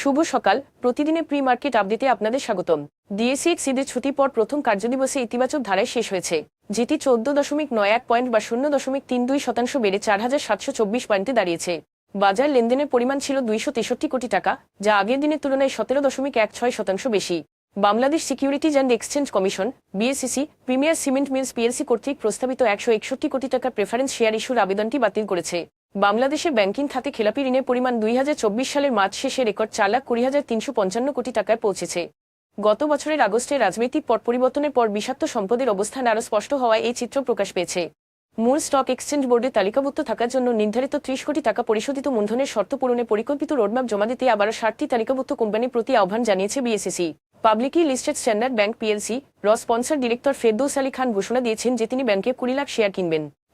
শুভ সকাল। প্রতিদিনের pre market আপডেটে আপনাদের স্বাগতম। ডিএসিএক্স ঈদের ছুটি পর প্রথম কার্যদিবসে ইতিবাচক ধারায় শেষ হয়েছে। যেটি চোদ্দ দশমিক নয় এক পয়েন্ট বা শূন্য দশমিক তিন দুই শতাংশ বেড়ে চার হাজার সাতশো চব্বিশ পয়েন্টে দাঁড়িয়েছে। বাজার লেনদেনের পরিমাণ ছিল দুইশো তেষট্টি কোটি টাকা, যা আগের দিনের তুলনায় সতেরো দশমিক এক ছয় শতাংশ বেশি। Bangladesh securities and exchange commission BSCC premier cement mills PLC কর্তৃক প্রস্তাবিত একশো একষট্টি কোটি টাকার প্রেফারেন্স শেয়ার ইস্যুর আবেদনটি বাতিল করেছে। বাংলাদেশের ব্যাংকিং খাতে খেলাপি ঋণের পরিমাণ দুই হাজার চব্বিশ সালের মার্চ শেষে রেকর্ড চার লাখ কুড়ি হাজার তিনশো পঞ্চান্ন কোটি টাকায় পৌঁছেছে। গত বছরের আগস্টে রাজনৈতিক পট পরিবর্তনের পর বিষাক্ত সম্পদের অবস্থান আরও স্পষ্ট হওয়ায় এই চিত্র প্রকাশ পেয়েছে। মূল স্টক এক্সচেঞ্জ বোর্ডে তালিকাভুক্ত থাকার জন্য নির্ধারিত ত্রিশ কোটি টাকা পরিশোধিত মূলধনের শর্ত পূরণে পরিকল্পিত রোডম্যাপ জমা দিতে আবারও ষাটটি তালিকাভুক্ত কোম্পানির প্রতি আহ্বান জানিয়েছে BSCC publicly listed standard bank PLC, র স্পন্সর ডিরেক্টর ফেরদৌস আলী খান ঘোষণা দিয়েছেন যে তিনি ব্যাংকে কুড়ি লাখ শেয়ার কিনবেন।